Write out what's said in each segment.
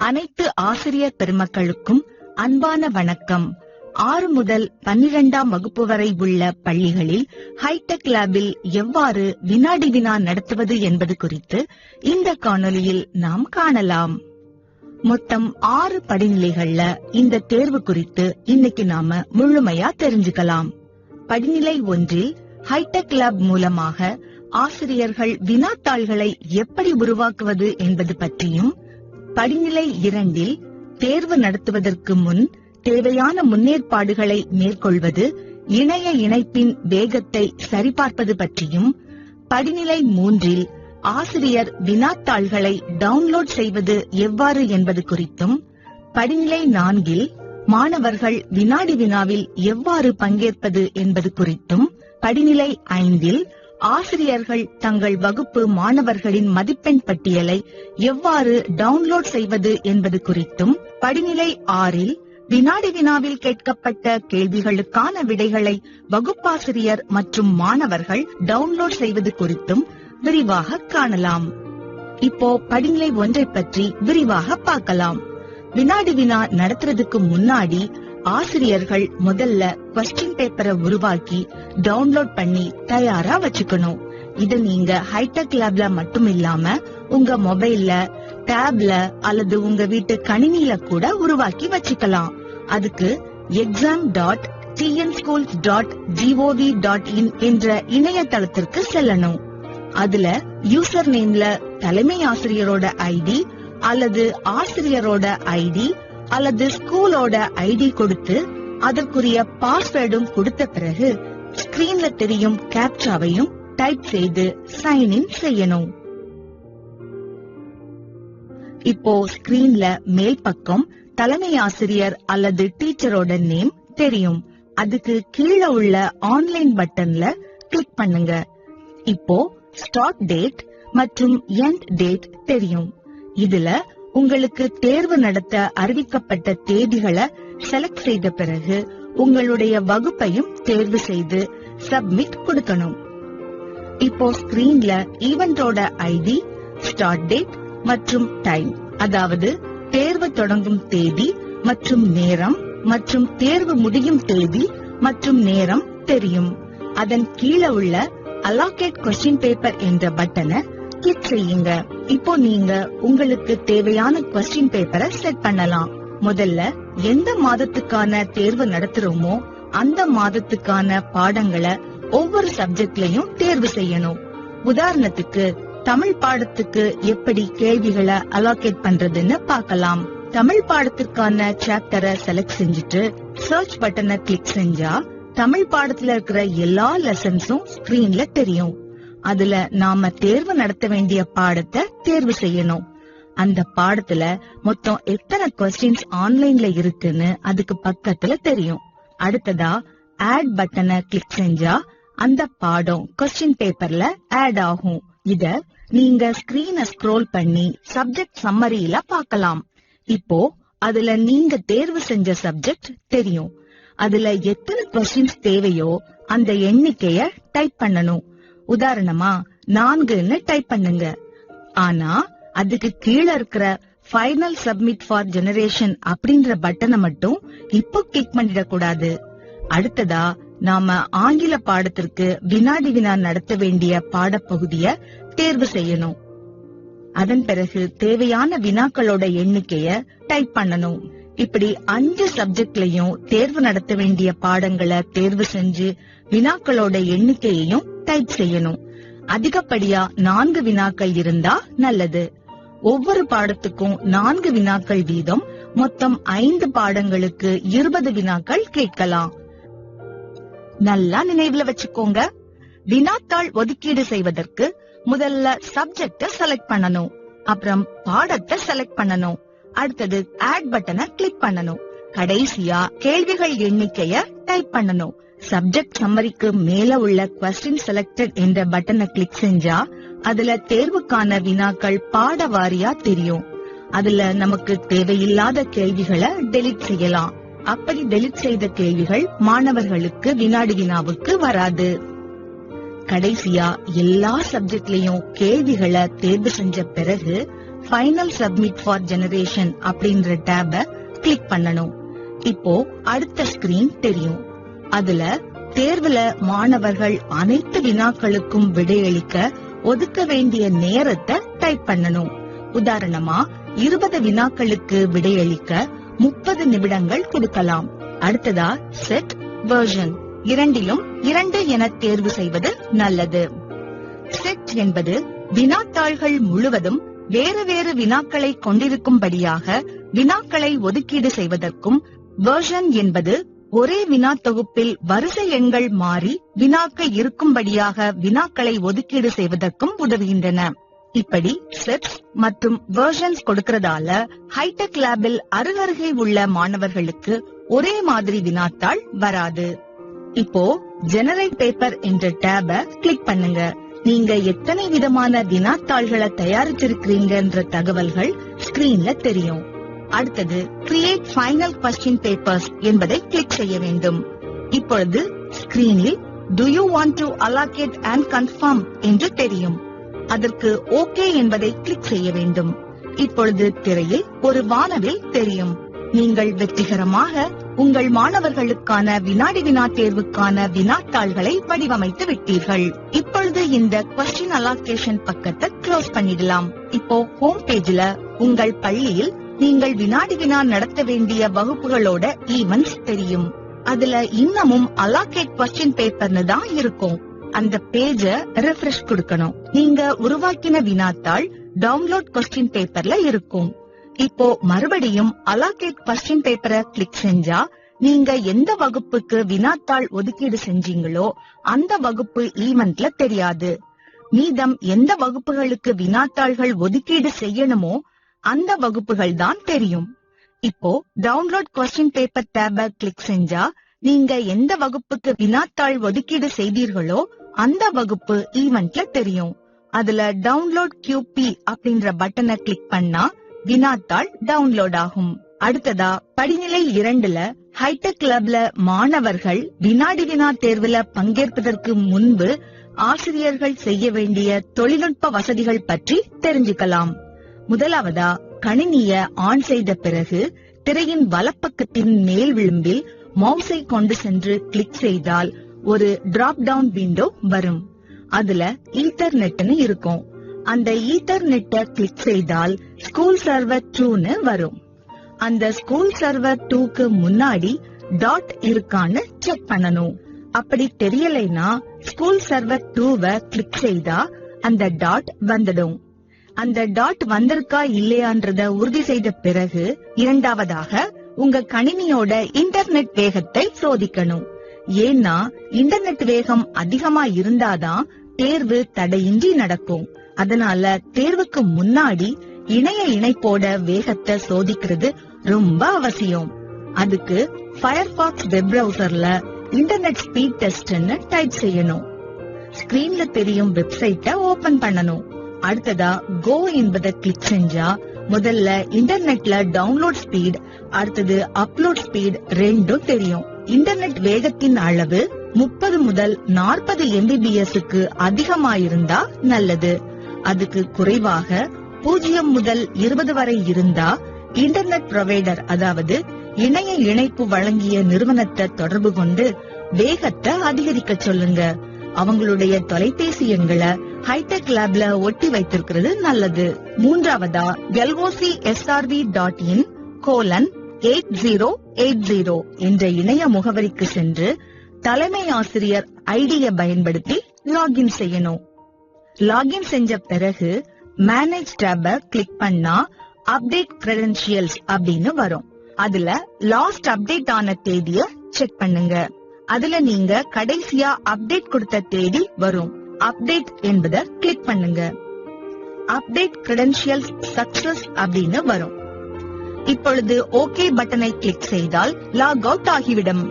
அனைத்து ஆசிரியர் பெருமக்களுக்கும் அன்பான வணக்கம். ஆறு முதல் பன்னிரெண்டாம் வகுப்பு வரை உள்ள பள்ளிகளில் ஹைடெக் லேபில் எவ்வாறு வினாடி வினா நடத்துவது என்பது குறித்து இந்த காணொலியில் நாம் காணலாம். மொத்தம் ஆறு படிநிலைகள்ல இந்த தேர்வு குறித்து இன்னைக்கு நாம முழுமையா தெரிஞ்சுக்கலாம். படிநிலை ஒன்றில் ஹைடெக் லேப் மூலமாக ஆசிரியர்கள் வினாத்தாள்களை எப்படி உருவாக்குவது என்பது பற்றியும் படிநிலை இரண்டில் தேர்வு நடத்துவதற்கு முன் தேவையான முன்னேற்பாடுகளை மேற்கொள்வது இணைய இணைப்பின் வேகத்தை சரிபார்ப்பது பற்றியும் படிநிலை மூன்றில் ஆசிரியர் வினாத்தாள்களை டவுன்லோட் செய்வது எவ்வாறு என்பது குறித்தும் படிநிலை நான்கில் மாணவர்கள் வினாடி வினாவில் எவ்வாறு பங்கேற்பது என்பது குறித்தும் படிநிலை ஐந்தில் ஆசிரியர்கள் தங்கள் வகுப்பு மாணவர்களின் மதிப்பெண் பட்டியலை எவ்வாறு டவுன்லோட் செய்வது என்பது குறித்தும் படிநிலை ஆறில் வினாடி வினாவில் கேட்கப்பட்ட கேள்விகளுக்கான விடைகளை வகுப்பாசிரியர் மற்றும் மாணவர்கள் டவுன்லோட் செய்வது குறித்தும் விரிவாக காணலாம். இப்போ படிநிலை ஒன்றை பற்றி விரிவாக பார்க்கலாம். வினாடி வினா நடத்துறதுக்கு முன்னாடி ஆசிரியர்கள் முதல்ல கொஸ்டின் பேப்பரை உருவாக்கி டவுன்லோட் பண்ணி தயாரா வச்சுக்கணும். இது நீங்க ஹைடெக் லேப்ல மட்டும் இல்லாம உங்க மொபைல்ல டேப்ல அல்லது உங்க வீட்டு கணினியில கூட உருவாக்கி வச்சுக்கலாம். அதுக்கு exam dot TN schools dot GOV dot in என்ற இணையதளத்திற்கு செல்லணும். அதுல யூசர் நேம்ல தலைமை ஆசிரியரோட ஐடி அல்லது ஆசிரியரோட ஐடி அல்லது ஸ்கூலோட ஐடி கொடுத்து அதற்குரிய பாஸ்வேர்டும் கொடுத்த பிறகு ஸ்கிரீன்ல தெரியும் கேப்சாவையும் டைப் செய்து சைன் இன் செய்யணும். இப்போ ஸ்கிரீன்ல மேல் பக்கம் தலைமை ஆசிரியர் அல்லது டீச்சரோட நேம் தெரியும். அதுக்கு கீழே உள்ள ஆன்லைன் பட்டன்ல கிளிக் பண்ணுங்க. இப்போ ஸ்டார்ட் டேட் மற்றும் எண்ட் டேட் தெரியும். இதுல உங்களுக்கு தேர்வு நடத்த அறிவிக்கப்பட்ட தேதிகளை செலக்ட் செய்த பிறகு உங்களுடைய வகுப்பையும் தேர்வு செய்து சப்மிட் கொடுக்கணும். இப்போ ஸ்கிரீன்ல ஈவெண்டோட ஐடி ஸ்டார்ட் டேட் மற்றும் டைம் அதாவது தேர்வு தொடங்கும் தேதி மற்றும் நேரம் மற்றும் தேர்வு முடியும் தேதி மற்றும் நேரம் தெரியும். அதன் கீழே உள்ள அலாகேட் கொஸ்டின் பேப்பர் என்ற பட்டனை கிளிக் செய்யுங்க. இப்போ நீங்க உங்களுக்கு தேவையான கொஸ்டின் பேப்பரை செட் பண்ணலாம். முதல்ல எந்த மாதத்துக்கான தேர்வு நடத்துறோமோ அந்த மாதத்துக்கான பாடங்களை ஒவ்வொரு சப்ஜெக்ட்லயும் தேர்வு செய்யணும். உதாரணத்துக்கு தமிழ் பாடத்துக்கு எப்படி கேள்விகளை அலோகேட் பண்றதுன்னு பார்க்கலாம். தமிழ் பாடத்திற்கான சாப்டரை செலக்ட் செஞ்சுட்டு சர்ச் பட்டனை கிளிக் செஞ்சா தமிழ் பாடத்துல இருக்கிற எல்லா லெசன்ஸும் ஸ்கிரீன்ல தெரியும். அதுல நாம தேர்வு நடத்த வேண்டிய பாடத்தை தேர்வு செய்யணும். அந்த பாடத்துல மொத்தம் எத்தனை கொஸ்டின்ஸ் ஆன்லைன்ல இருக்குன்னு அதுக்கு பக்கத்துல தெரியும். அடுத்ததா ஆட் பட்டனை கிளிக் செஞ்சா அந்த பாடம் கொஸ்டின் பேப்பர்ல ஆட் ஆகும். இத நீங்க ஸ்கிரீனை ஸ்க்ரோல் பண்ணி சப்ஜெக்ட் சம்மரியில பார்க்கலாம். இப்போ அதுல நீங்க தேர்வு செஞ்ச சப்ஜெக்ட் தெரியும். அதுல எத்தனை கொஸ்டின்ஸ் தேவையோ அந்த எண்ணிக்கைய டைப் பண்ணணும். உதாரணமா நான்குன்னு டைப் பண்ணுங்க. ஆனா அதுக்கு கீழே இருக்கிற ஃபைனல் சப்மிட் ஃபார் ஜெனரேஷன் அப்படின்ற பட்டனை மட்டும் இப்போ கிளிக் பண்ணிடக்கூடாது. அடுத்ததா நாம ஆங்கில பாடத்திற்கு வினாடி வினா நடத்த வேண்டிய பாடப்பகுதிய தேர்வு செய்யணும். அதன் பிறகு தேவையான வினாக்களோட எண்ணிக்கைய டைப் பண்ணணும். இப்படி அஞ்சு சப்ஜெக்ட்லயும் தேர்வு நடத்த வேண்டிய பாடங்களை தேர்வு செஞ்சு வினாக்களோட எண்ணிக்கையையும் டைப் செய்யணும். அதிகப்படியா நான்கு வினாக்கள் இருந்தா நல்லது. ஒவ்வொரு பாடத்துக்கும் நான்கு வினாக்கள் வீதம் மொத்தம் ஐந்து பாடங்களுக்கு இருபது வினாக்கள் கேட்கலாம். நல்லா நினைவுல வச்சுக்கோங்க. வினாத்தாள் ஒதுக்கீடு செய்வதற்கு முதல்ல சப்ஜெக்ட செலக்ட் பண்ணணும். அப்புறம் பாடத்தை செலக்ட் பண்ணணும். அடுத்தது ஆட் பட்டனை கிளிக் பண்ணணும். கடைசியா கேள்விகள் எண்ணிக்கைய டைப் பண்ணணும் சப்ஜெக்ட் சம்மரிக்கு மேல உள்ள கொஸ்டின் செலக்டட் என்ற பட்டனை கிளிக் செஞ்சா அதுல தேர்வுக்கான வினாக்கள் பாட வாரியா தெரியும். அதுல நமக்கு தேவையில்லாத கேள்விகளை டெலிட் செய்யலாம். அப்படி டெலிட் செய்த கேள்விகள் மாணவர்களுக்கு வினாடி வினாவுக்கு வராது. கடைசியா எல்லா சப்ஜெக்ட்லயும் கேள்விகளை தேர்வு செஞ்ச பிறகு ஃபைனல் சப்மிட் ஃபார் ஜெனரேஷன் அப்படின்ற டேப கிளிக் பண்ணணும். இப்போ அடுத்த ஸ்கிரீன் தெரியும். அதுல தேர்வுல மாணவர்கள் அனைத்து வினாக்களுக்கும் விடையளிக்க ஒதுக்க வேண்டிய நேரத்தை டைப் பண்ணணும். உதாரணமா இருபது வினாக்களுக்கு விடையளிக்க முப்பது நிமிடங்கள் கொடுக்கலாம். அடுத்ததா செட் வெர்ஷன் இரண்டிலும் இரண்டு என தேர்வு செய்வது நல்லது. செட் என்பது வினாத்தாள்கள் முழுவதும் வேறு வேறு வினாக்களை கொண்டிருக்கும்படியாக வினாக்களை ஒதுக்கீடு செய்வதற்கும் வெர்ஷன் என்பது ஒரே வினா தொகுப்பில் வரிசை எண்கள் மாறி வினாக்கள் இருக்கும்படியாக வினாக்களை ஒதுக்கீடு செய்வதற்கும் உதவுகின்றன. இப்படி செட்ஸ் மற்றும் வெர்ஷன்ஸ் கொடுக்கறதால ஹைடெக் லேபில் அருகருகே உள்ள மாணவர்களுக்கு ஒரே மாதிரி வினாத்தாள் வராது. இப்போ ஜெனரேட் பேப்பர் என்ற டேப கிளிக் பண்ணுங்க. நீங்க எத்தனை விதமான வினாத்தாள்களை தயாரிச்சிருக்கிறீங்கன்ற தகவல்கள் ஸ்கிரீன்ல தெரியும். அடுத்தது கிரியேட் ஃபைனல் கொஸ்டின் பேப்பர்ஸ் என்பதை கிளிக் செய்ய வேண்டும். இப்பொழுது ஸ்கிரீனில் do you want to allocate and confirm என்று தெரியும். அதற்கு ஓகே என்பதை கிளிக் செய்ய வேண்டும். இப்பொழுது திரையில் ஒரு வானவில் தெரியும். நீங்கள் வெற்றிகரமாக உங்கள் மாணவர்களுக்கான வினாடி வினா தேர்வுக்கான வினாத்தாள்களை வடிவமைத்து விட்டீர்கள். இப்பொழுது இந்த கொஸ்டின் அலாகேஷன் பக்கத்தை க்ளோஸ் பண்ணிடலாம். இப்போ ஹோம் பேஜ்ல உங்கள் பள்ளியில் நீங்கள் வினாடி வினா நடத்த வேண்டிய வகுப்புகளோட ஈவென்ட்ஸ் தெரியும். அதுல இன்னமும் அலாகேட் கொஸ்டின் பேப்பர்னு தான் இருக்கும். அந்த பேஜ ரெஃப்ரெஷ் கொடுக்கணும். நீங்க உருவாக்கின வினாத்தாள் டவுன்லோட் கொஸ்டின் பேப்பர்ல இருக்கும். இப்போ மறுபடியும் அலாகேட் கொஸ்டின் பேப்பரை கிளிக் செஞ்சா நீங்க எந்த வகுப்புக்கு வினாத்தாள் ஒதுக்கீடு செஞ்சீங்களோ அந்த வகுப்பு ஈவெண்ட்ல தெரியாது. மீதம் எந்த வகுப்புகளுக்கு வினாத்தாள்கள் ஒதுக்கீடு செய்யணுமோ அந்த வகுப்புகள் தான் தெரியும். இப்போ டவுன்லோட் கொஸ்டின் பேப்பர் டேப கிளிக் செஞ்சா நீங்க எந்த வகுப்புக்கு வினாத்தாள் ஒதுக்கீடு செய்தீர்களோ அந்த வகுப்பு ஈவெண்ட்ல தெரியும். அதுல டவுன்லோட் கியூபி அப்படின்ற பட்டனை கிளிக் பண்ணா வினாத்தாள் டவுன்லோட் ஆகும். அடுத்ததா படிநிலை இரண்டுல ஹைடெக் கிளப்ல மாணவர்கள் வினாடி வினா தேர்வுல பங்கேற்பதற்கு முன்பு ஆசிரியர்கள் செய்ய வேண்டிய தொழில்நுட்ப வசதிகள் பற்றி தெரிஞ்சுக்கலாம். முதலாவதா கணினிய ஆன் செய்த பிறகு திரையின் வலப்பக்கத்தின் மேல் விளிம்பில் மவுஸை கொண்டு சென்று கிளிக் செய்தால் ஒரு டிராப் டவுன் விண்டோ வரும். அதுல ஈத்தர்நெட்னு இருக்கும். அந்த ஈத்தர்நெட்டை கிளிக் செய்தால் ஸ்கூல் சர்வர் டூன்னு வரும். அந்த ஸ்கூல் சர்வர் டூக்கு முன்னாடி டாட் இருக்கான்னு செக் பண்ணணும். அப்படி தெரியலைனா ஸ்கூல் சர்வர் டூவை கிளிக் செய்தா அந்த டாட் வந்துடும். அந்த டாட் வந்திருக்கா இல்லையான்றத உறுதி செய்த பிறகு இரண்டாவதாக உங்க கணினியோட இன்டர்நெட் வேகத்தை சோதிக்கணும். ஏன்னா இன்டர்நெட் வேகம் அதிகமா இருந்தாதான் தேர்வு தடையின்றி நடக்கும். அதனால தேர்வுக்கு முன்னாடி இணைய இணைப்போட வேகத்தை சோதிக்கிறது ரொம்ப அவசியம். அதுக்கு ஃபயர்பாக்ஸ் வெப் பிரவுசர்ல இன்டர்நெட் ஸ்பீட் டெஸ்ட்னு டைப் செய்யணும். ஸ்கிரீன்ல தெரியும் வெப்சைட்ட ஓபன் பண்ணணும். அடுத்ததா கோ என்பதை கிளிக் செஞ்சா முதல்ல இன்டர்நெட்ல டவுன்லோட் ஸ்பீட் அடுத்தது அப்லோட் ஸ்பீட் ரெண்டும் தெரியும். இன்டர்நெட் வேகத்தின் அளவு முப்பது முதல் நாற்பது எம்பிபிஎஸ்க்கு அதிகமாயிருந்தா நல்லது. அதுக்கு குறைவாக பூஜ்ஜியம் முதல் இருபது வரை இருந்தா இன்டர்நெட் ப்ரொவைடர் அதாவது இணைய இணைப்பு வழங்கிய நிறுவனத்தை தொடர்பு கொண்டு வேகத்தை அதிகரிக்க சொல்லுங்க. அவங்களுடைய தொலைபேசி எண்களை ஹைடெக் லேப்ல ஒட்டி வைத்திருக்கிறது நல்லது. மூன்றாவதா LOC SRV dot in colon eight zero eight zero என்ற இணைய முகவரிக்கு சென்று தலைமை ஆசிரியர் ஐடியை பயன்படுத்தி லாகின் செய்யணும். லாகின் செஞ்ச பிறகு மேனேஜ் டேப கிளிக் பண்ணா அப்டேட் கிரெடென்ஷியல்ஸ் அப்படின்னு வரும். அதுல லாஸ்ட் அப்டேட் ஆன தேதிய செக் பண்ணுங்க. அதுல நீங்க கடைசியா அப்டேட் கொடுத்த தேதி வரும். அப்டேட் என்பதை கிளிக் பண்ணுங்க. அப்டேட் கிரெடென்ஷியல்ஸ் சக்சஸ் அப்படின்னு வரும். இப்பொழுது ஓகே பட்டனை கிளிக் செய்தால் லாக் அவுட் ஆகிவிடும்.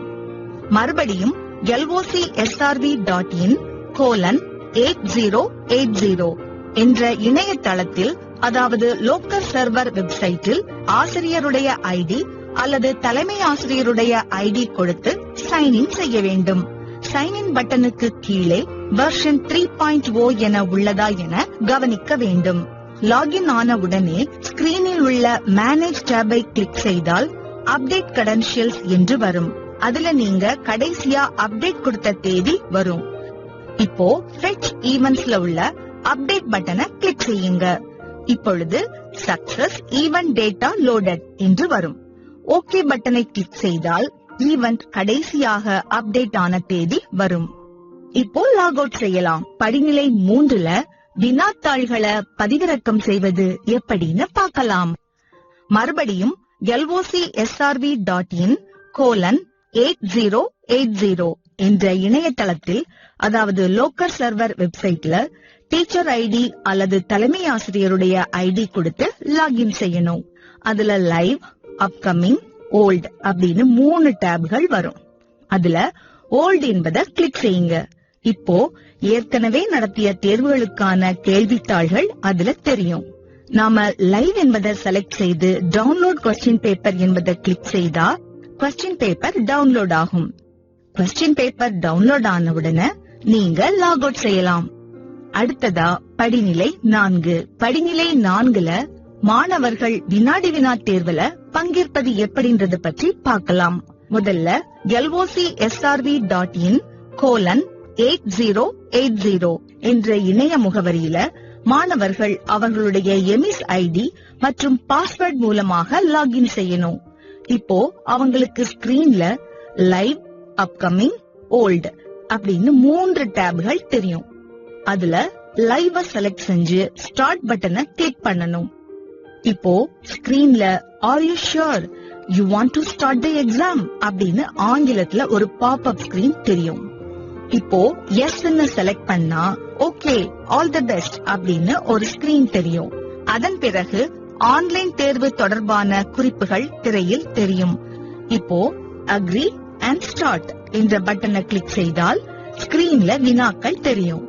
மறுபடியும் LOC SRV dot in colon eight zero eight zero என்ற இணையதளத்தில் அதாவது லோக்கல் சர்வர் வெப்சைட்டில் ஆசிரியருடைய ஐடி அல்லது தலைமை ஆசிரியருடைய ஐடி கொடுத்து சைன் இன் செய்ய வேண்டும். சைன் இன் பட்டனுக்கு கீழே வெர்ஷன் த்ரீ பாயிண்ட் ஓ என உள்ளதா என கவனிக்க வேண்டும். லாகின் ஆன உடனே ஸ்கிரீனில் உள்ள மேனேஜ் டேபை கிளிக் செய்தால் அப்டேட் கடன்ஷியல்ஸ் என்று வரும். அதுல நீங்க கடைசியா அப்டேட் கொடுத்த தேதி வரும். இப்போ ஃபெச் ஈவென்ட்ஸ்ல உள்ள அப்டேட் பட்டனை கிளிக் செய்யுங்க. இப்பொழுது சக்சஸ் ஈவென்ட் டேட்டா லோடட் என்று வரும். ஓகே பட்டனை கிளிக் செய்தால் ஈவென்ட் கடைசியாக அப்டேட் ஆன தேதி வரும். இப்போ லாக் அவுட் செய்யலாம். படிநிலை மூன்றுல வினாத்தாள்களை பதிவிறக்கம் செய்வது எப்படின்னு பார்க்கலாம். மறுபடியும் LOC SRV dot in colon eight zero eight zero என்ற இணையதளத்தில் அதாவது லோக்கல் சர்வர் வெப்சைட்ல டீச்சர் ஐடி அல்லது தலைமை ஆசிரியருடைய ஐடி கொடுத்து லாகின் செய்யணும். அதுல லைவ் அப்கமிங் ஓல்ட் அப்படின்னு மூணு டேப்கள் வரும். அதுல ஓல்ட் என்பதை கிளிக் செய்யுங்க. இப்போ ஏற்கனவே நடத்திய தேர்வுகளுக்கான கேள்வித்தாள்கள் அதுல தெரியும். நாம லைவ் என்பதை செலக்ட் செய்து டவுன்லோட் கொஸ்டின் பேப்பர் என்பதை கிளிக் செய்தா கொஸ்டின் பேப்பர் டவுன்லோட் ஆகும். கொஸ்டின் பேப்பர் டவுன்லோட் ஆன உடனே நீங்க லாக் அவுட் செய்யலாம். அடுத்ததா படிநிலை நான்கு. படிநிலை நான்குல மாணவர்கள் வினாடி வினா தேர்வுல பங்கேற்பது எப்படின்றது பற்றி பார்க்கலாம். முதல்ல LOC SRV dot in colon eight zero eight zero என்ற இணைய முகவரியில மாணவர்கள் அவர்களுடைய எமிஸ் ஐடி மற்றும் பாஸ்வேர்ட் மூலமாக லாகின் செய்யணும். இப்போ அவங்களுக்கு ஸ்கிரீன்ல லைவ் அப்கமிங் ஓல்டு அப்படின்னு மூன்று டேப்கள் தெரியும். அதுல லைவ செலக்ட் செஞ்சு ஸ்டார்ட் பட்டனை கிளிக் பண்ணணும். இப்போ ஸ்கிரீன்ல are you sure you want to start the exam அப்படின்னு ஆங்கிலத்துல ஒரு பாப் அப் ஸ்கிரீன் தெரியும். இப்போ எஸ்ன்னு செலக்ட் பண்ணா ஓகே ஆல் தி பெஸ்ட் அப்படின்னு ஒரு ஸ்கிரீன் தெரியும். அதன் பிறகு ஆன்லைன் தேர்வு தொடர்பான குறிப்புகள் திரையில் தெரியும். இப்போ அக்ரி அண்ட் ஸ்டார்ட் என்ற பட்டனை கிளிக் செய்தால் ஸ்கிரீன்ல வினாக்கள் தெரியும்.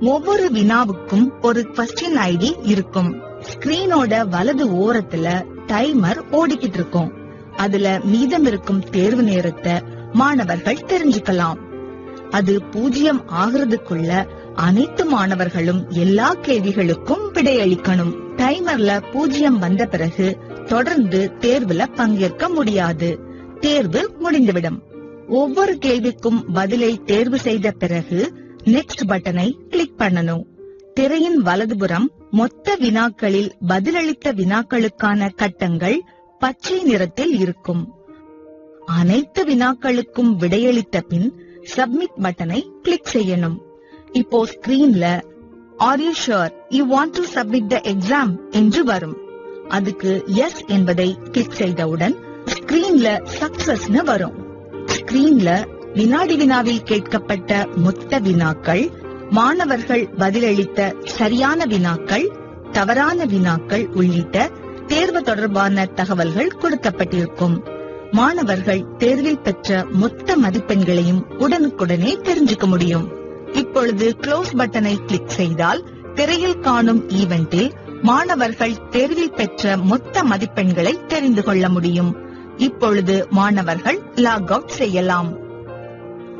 ஒவ்வொரு வினாவுக்கும் ஒரு கொஸ்டின் ஐடி இருக்கும். ஸ்கிரீனோட வலது ஓரத்துல டைமர் ஓடிக்கிட்டு இருக்கும். அதுல மீதம் இருக்கும் தேர்வு நேரத்தை மாணவர்கள் தெரிஞ்சுக்கலாம். அது பூஜ்ஜியம் ஆகிறதுக்குள்ள அனைத்து மாணவர்களும் எல்லா கேள்விகளுக்கும் விடையளிக்கணும். டைமர்ல பூஜ்ஜியம் வந்த பிறகு தொடர்ந்து தேர்வுல பங்கேற்க முடியாது. தேர்வு முடிந்துவிடும். ஒவ்வொரு கேள்விக்கும் பதிலை தேர்வு செய்த பிறகு நெக்ஸ்ட் பட்டனை கிளிக் பண்ணணும். திரையின் வலதுபுறம் மொத்த வினாக்களில் பதிலளித்த வினாக்களுக்கான கட்டங்கள் பச்சை நிறத்தில் இருக்கும். அனைத்து வினாக்களுக்கும் விடையளித்த பின் சப்மிட் பட்டனை கிளிக் செய்யணும். இப்போ ஸ்கிரீன்ல are you sure you want to submit the exam என்று வரும். அதுக்கு எஸ் என்பதை கிளிக் செய்தவுடன் ஸ்கிரீன்ல சக்சஸ்னு வரும். ஸ்கிரீன்ல வினாடி வினாவில் கேட்கப்பட்ட மொத்த வினாக்கள் மாணவர்கள் பதிலளித்த சரியான வினாக்கள் தவறான வினாக்கள் உள்ளிட்ட தேர்வு தொடர்பான தகவல்கள் கொடுக்கப்பட்டிருக்கும். மாணவர்கள் தேர்வில் பெற்ற மொத்த மதிப்பெண்களையும் உடனுக்குடனே தெரிஞ்சுக்க முடியும். இப்பொழுது க்ளோஸ் பட்டனை கிளிக் செய்தால் திரையில் காணும் ஈவெண்டில் மாணவர்கள் தேர்வில் பெற்ற மொத்த மதிப்பெண்களை தெரிந்து கொள்ள முடியும். இப்பொழுது மாணவர்கள் லாக் அவுட் செய்யலாம்.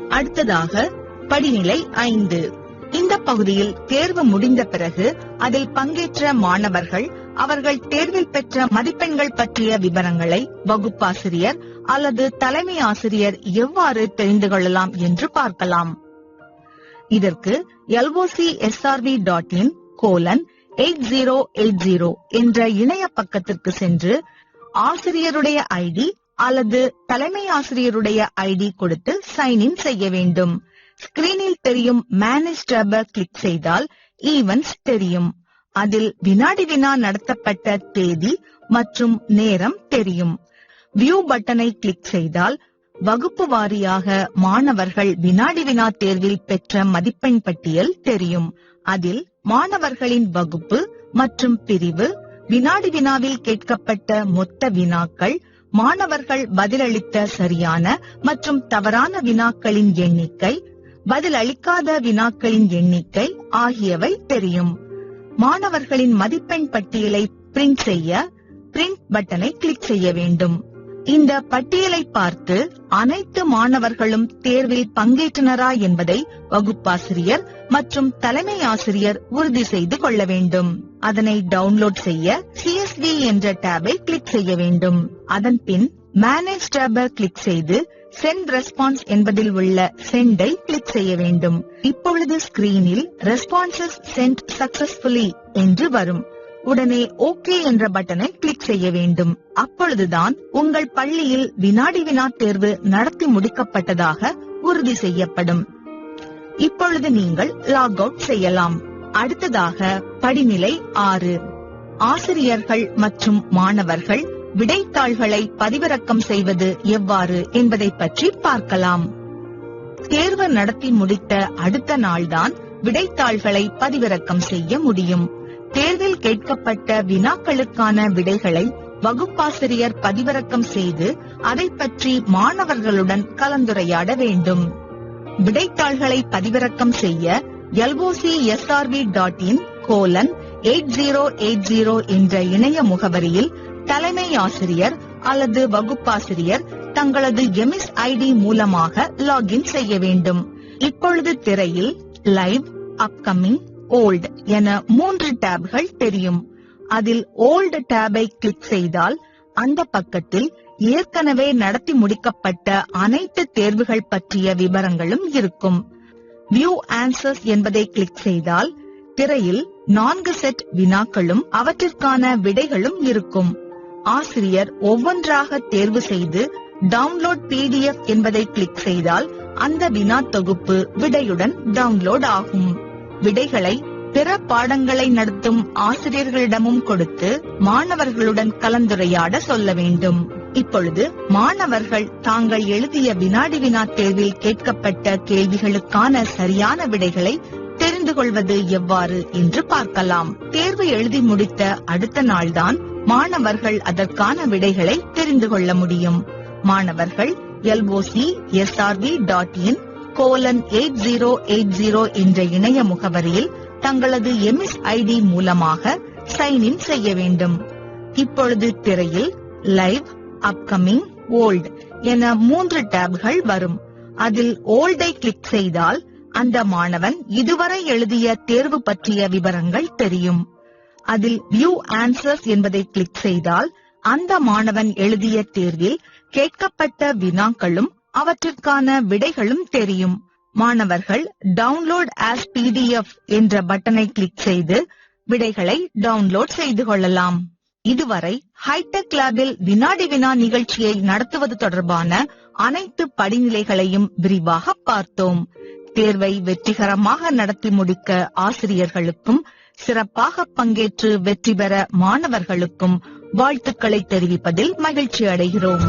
அடுத்ததாக படிநிலை ஐந்து. இந்த பகுதியில் தேர்வு முடிந்த பிறகு அதில் பங்கேற்ற மாணவர்கள் அவர்கள் தேர்வில் பெற்ற மதிப்பெண்கள் பற்றிய விவரங்களை வகுப்பாசிரியர் அல்லது தலைமை ஆசிரியர் எவ்வாறு தெரிந்து கொள்ளலாம் என்று பார்க்கலாம். இதற்கு LOC SRV dot in colon eight zero eight zero என்ற இணைய பக்கத்திற்கு சென்று ஆசிரியருடைய ஐடி அல்லது தலைமை ஆசிரியருடைய ஐடி கொடுத்து சைன் இன் செய்ய வேண்டும். ஸ்கிரீனில் தெரியும் மேனேஜ் டேப கிளிக் செய்தால் ஈவென்ட்ஸ் தெரியும். அதில் வினாடி வினா நடத்தப்பட்ட தேதி மற்றும் நேரம் தெரியும். வியூ பட்டனை கிளிக் செய்தால் வகுப்பு வாரியாக மாணவர்கள் வினாடி வினா தேர்வில் பெற்ற மதிப்பெண் பட்டியல் தெரியும். அதில் மாணவர்களின் வகுப்பு மற்றும் பிரிவு வினாடி வினாவில் கேட்கப்பட்ட மொத்த வினாக்கள் மாணவர்கள் பதிலளித்த சரியான மற்றும் தவறான வினாக்களின் எண்ணிக்கை பதிலளிக்காத வினாக்களின் எண்ணிக்கை ஆகியவை தெரியும். மாணவர்களின் மதிப்பெண் பட்டியலை பிரிண்ட் செய்ய பிரிண்ட் பட்டனை கிளிக் செய்ய வேண்டும். இந்த பட்டியலை பார்த்து அனைத்து மாணவர்களும் தேர்வில் பங்கேற்றனரா என்பதை வகுப்பாசிரியர் மற்றும் தலைமை ஆசிரியர் உறுதி செய்து கொள்ள வேண்டும். அதனை டவுன்லோட் செய்ய சிஎஸ்வி என்ற டேபை கிளிக் செய்ய வேண்டும். அதன் பின் மேனேஜ் டேபை கிளிக் செய்து சென்ட் ரெஸ்பான்ஸ் என்பதில் உள்ள சென்டை கிளிக் செய்ய வேண்டும். இப்பொழுது ஸ்கிரீனில் ரெஸ்பான்சஸ் சென்ட் சக்சஸ்ஃபுல்லி என்று வரும். உடனே ஓகே என்ற பட்டனை கிளிக் செய்ய வேண்டும். அப்பொழுதுதான் உங்கள் பள்ளியில் வினாடி வினா தேர்வு நடத்தி முடிக்கப்பட்டதாக உறுதி செய்யப்படும். இப்பொழுது நீங்கள் லாக் அவுட் செய்யலாம். அடுத்ததாக படிநிலை ஆறு. ஆசிரியர்கள் மற்றும் மாணவர்கள் விடைத்தாள்களை பதிவிறக்கம் செய்வது எவ்வாறு என்பதை பற்றி பார்க்கலாம். தேர்வு நடத்தி முடித்த அடுத்த நாள்தான் விடைத்தாள்களை பதிவிறக்கம் செய்ய முடியும். தேர்வில் கேட்கப்பட்ட வினாக்களுக்கான விடைகளை வகுப்பாசிரியர் பதிவிறக்கம் செய்து அதை பற்றி மாணவர்களுடன் கலந்துரையாட வேண்டும். விடைத்தாள்களை பதிவிறக்கம் செய்ய LOC SRV dot in colon eight zero eight zero என்ற இணைய முகவரியில் தலைமை ஆசிரியர் அல்லது வகுப்பாசிரியர் தங்களது எமிஸ் ஐடி மூலமாக லாகின் செய்ய வேண்டும். இப்பொழுது திரையில் லைவ் அப்கமிங் ஓல்ட் என மூன்று டேப்கள் தெரியும். அதில் ஓல்டு டேபை கிளிக் செய்தால் அந்த பக்கத்தில் ஏற்கனவே நடத்தி முடிக்கப்பட்ட அனைத்து தேர்வுகள் பற்றிய விவரங்களும் இருக்கும். வியூ ஆன்சர்ஸ் என்பதை கிளிக் செய்தால் திரையில் நான்கு செட் வினாக்களும் அவற்றிற்கான விடைகளும் இருக்கும். ஆசிரியர் ஒவ்வொன்றாக தேர்வு செய்து டவுன்லோட் பிடிஎஃப் என்பதை கிளிக் செய்தால் அந்த வினா தொகுப்பு விடையுடன் டவுன்லோட் ஆகும். விடைகளை பிற பாடங்களை நடத்தும் ஆசிரியர்களிடமும் கொடுத்து மாணவர்களுடன் கலந்துரையாட சொல்ல வேண்டும். இப்பொழுது மாணவர்கள் தாங்கள் எழுதிய வினாடி வினா தேர்வில் கேட்கப்பட்ட கேள்விகளுக்கான சரியான விடைகளை தெரிந்து கொள்வது எவ்வாறு என்று பார்க்கலாம். தேர்வு எழுதி முடித்த அடுத்த நாள்தான் மாணவர்கள் அதற்கான விடைகளை தெரிந்து கொள்ள முடியும். மாணவர்கள் LOC SRV dot in colon eight zero eight zero என்ற இணைய முகவரியில் தங்களது எம்எஸ் ஐடி மூலமாக சைன் இன் செய்ய வேண்டும். இப்பொழுது திரையில் லைவ் அப்கமிங் ஓல்ட் என மூன்று டேப்கள் வரும். அதில் ஓல்டை கிளிக் செய்தால் அந்த மாணவன் இதுவரை எழுதிய தேர்வு பற்றிய விவரங்கள் தெரியும். அதில் வியூ ஆன்சர்ஸ் என்பதை கிளிக் செய்தால் அந்த மாணவன் எழுதிய தேர்வில் கேட்கப்பட்ட வினாக்களும் அவற்றிற்கான விடைகளும் தெரியும். மாணவர்கள் டவுன்லோட் ஆஸ் பிடிஎஃப் என்ற பட்டனை கிளிக் செய்து விடைகளை டவுன்லோட் செய்து கொள்ளலாம். இதுவரை ஹைடெக் லேபில் வினாடி வினா நிகழ்ச்சியை நடத்துவது தொடர்பான அனைத்து படிநிலைகளையும் விரிவாக பார்த்தோம். தேர்வை வெற்றிகரமாக நடத்தி முடிக்க ஆசிரியர்களுக்கும் சிறப்பாக பங்கேற்று வெற்றி பெற மாணவர்களுக்கும் வாழ்த்துக்களை தெரிவிப்பதில் மகிழ்ச்சி அடைகிறோம்.